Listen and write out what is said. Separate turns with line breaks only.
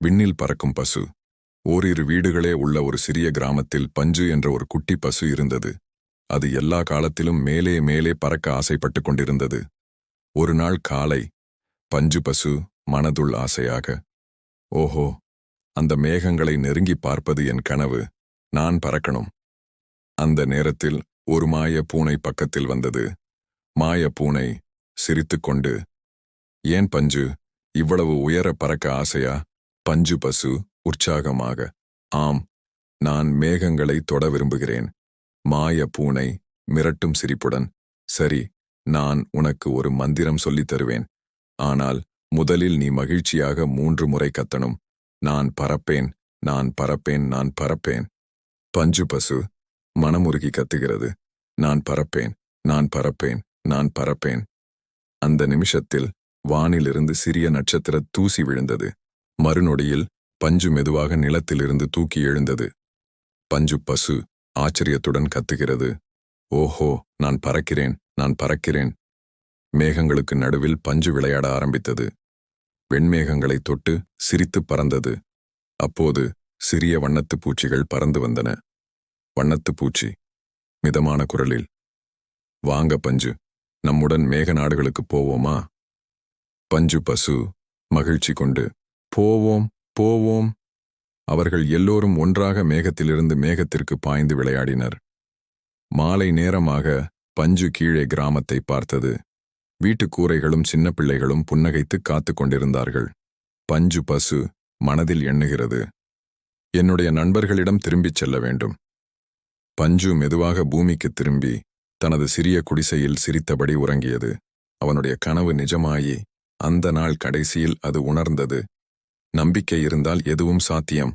விண்ணில் பறக்கும் பசு. ஓரிரு வீடுகளே உள்ள ஒரு சிறிய கிராமத்தில் பஞ்சு என்ற ஒரு குட்டி பசு இருந்தது. அது எல்லா காலத்திலும் மேலே மேலே பறக்க ஆசைப்பட்டுக் கொண்டிருந்தது. ஒரு நாள் காலை பஞ்சு பசு மனதுள் ஆசையாக ஓஹோ அந்த மேகங்களை நெருங்கி பார்ப்பது என் கனவு நான் பறக்கணும். அந்த நேரத்தில் ஒரு மாய பூனை பக்கத்தில் வந்தது. மாய பூனை சிரித்துக்கொண்டு ஏன் பஞ்சு இவ்வளவு உயர பறக்க ஆசையா? பஞ்சு பசு உற்சாகமாக ஆம் நான் மேகங்களை தொட விரும்புகிறேன். மாய பூனை மிரட்டும் சிரிப்புடன் சரி நான் உனக்கு ஒரு மந்திரம் சொல்லித் தருவேன். ஆனால் முதலில் நீ மகிழ்ச்சியாக மூன்று முறை கத்தணும். நான் பறப்பேன் நான் பறப்பேன் நான் பறப்பேன். பஞ்சு பசு மனமுருகி கத்துகிறது நான் பறப்பேன் நான் பறப்பேன் நான் பறப்பேன். அந்த நிமிஷத்தில் வானிலிருந்து சிறிய நட்சத்திர தூசி விழுந்தது. மறுநொடியில் பஞ்சு மெதுவாக நிலத்திலிருந்து தூக்கி எழுந்தது. பஞ்சு பசு ஆச்சரியத்துடன் கத்துகிறது. ஓஹோ நான் பறக்கிறேன் நான் பறக்கிறேன். மேகங்களுக்கு நடுவில் பஞ்சு விளையாட ஆரம்பித்தது. வெண்மேகங்களைத் தொட்டு சிரித்துப் பறந்தது. அப்போது சிறிய வண்ணத்துப் பூச்சிகள் பறந்து வந்தன. வண்ணத்துப் பூச்சி மிதமான குரலில். வாங்க பஞ்சு நம்முடன் மேக நாடுகளுக்குப் போவோமா? பஞ்சு பசு மகிழ்ச்சி கொண்டு போவோம் போவோம். அவர்கள் எல்லோரும் ஒன்றாக மேகத்திலிருந்து மேகத்திற்கு பாய்ந்து விளையாடினர். மாலை நேரமாக பஞ்சு கீழே கிராமத்தை பார்த்தது. வீட்டுக் கூரைகளும் சின்ன பிள்ளைகளும் புன்னகைத்து காத்துக் கொண்டிருந்தார்கள். பஞ்சு பசு மனதில் எண்ணுகிறது. என்னுடைய நண்பர்களிடம் திரும்பிச் செல்ல வேண்டும். பஞ்சு மெதுவாக பூமிக்கு திரும்பி தனது சிறிய குடிசையில் சிரித்தபடி உறங்கியது. அவனுடைய கனவு நிஜமாயி அந்த நாள் கடைசியில் அது உணர்ந்தது. நம்பிக்கை இருந்தால் எதுவும் சாத்தியம்.